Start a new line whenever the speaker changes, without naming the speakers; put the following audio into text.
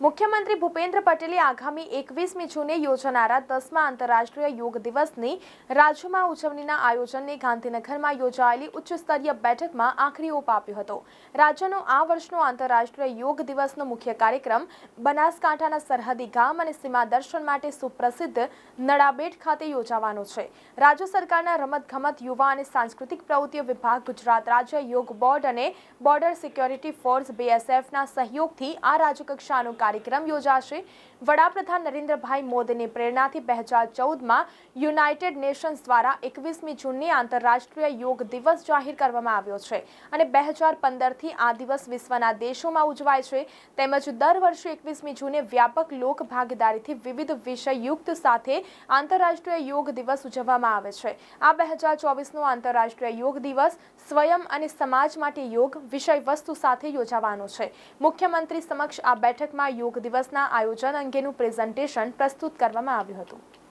મુખ્યમંત્રી ભૂપેન્દ્ર પટેલે આગામી એકવીસમી જૂને યોજાનારા દસમા આંતરરાષ્ટ્રીય યોગ દિવસની રાજ્યમાં ઉજવણીના આયોજનને ગાંધીનગરમાં યોજાયેલી ઉચ્ચ સ્તરીય બેઠકમાં આખરી ઓપ આપ્યો હતો. રાજ્યનો આ વર્ષનો આંતરરાષ્ટ્રીય યોગ દિવસનો મુખ્ય કાર્યક્રમ બનાસકાંઠાના સરહદી ગામ અને સીમા દર્શન માટે સુપ્રસિદ્ધ નડાબેટ ખાતે યોજાવાનો છે. રાજ્ય સરકારના રમતગમત, યુવા અને સાંસ્કૃતિક પ્રવૃત્તિઓ વિભાગ, ગુજરાત રાજ્ય યોગ બોર્ડ અને બોર્ડર સિક્યોરિટી ફોર્સ, બીએસએફના સહયોગથી આ રાજ્યકક્ષાનો કાર્યક્રમ યોજાશે. વડાપ્રધાન નરેન્દ્રભાઈ મોદીની પ્રેરણાથી બે હજાર ચૌદમાં યુનાઇટેડ નેશન્સ દ્વારા એકવીસમી જૂનની આંતરરાષ્ટ્રીય યોગ દિવસ જાહેર કરવામાં આવ્યો છે અને બે હજાર પંદરથી આ દિવસ વિશ્વના દેશોમાં ઉજવાય છે. તેમજ દર વર્ષે એકવીસમી જૂને વ્યાપક લોક ભાગીદારીથી વિવિધ વિષયયુક્ત સાથે આંતરરાષ્ટ્રીય યોગ દિવસ ઉજવવામાં આવે છે. આ બે હજાર ચોવીસનો આંતરરાષ્ટ્રીય યોગ દિવસ સ્વયં અને સમાજ માટે યોગ વિષય વસ્તુ સાથે યોજાવાનો છે. મુખ્યમંત્રી સમક્ષ આ બેઠકમાં યોગ દિવસના આયોજન અંગેનું પ્રેઝન્ટેશન પ્રસ્તુત કરવામાં આવ્યું હતું.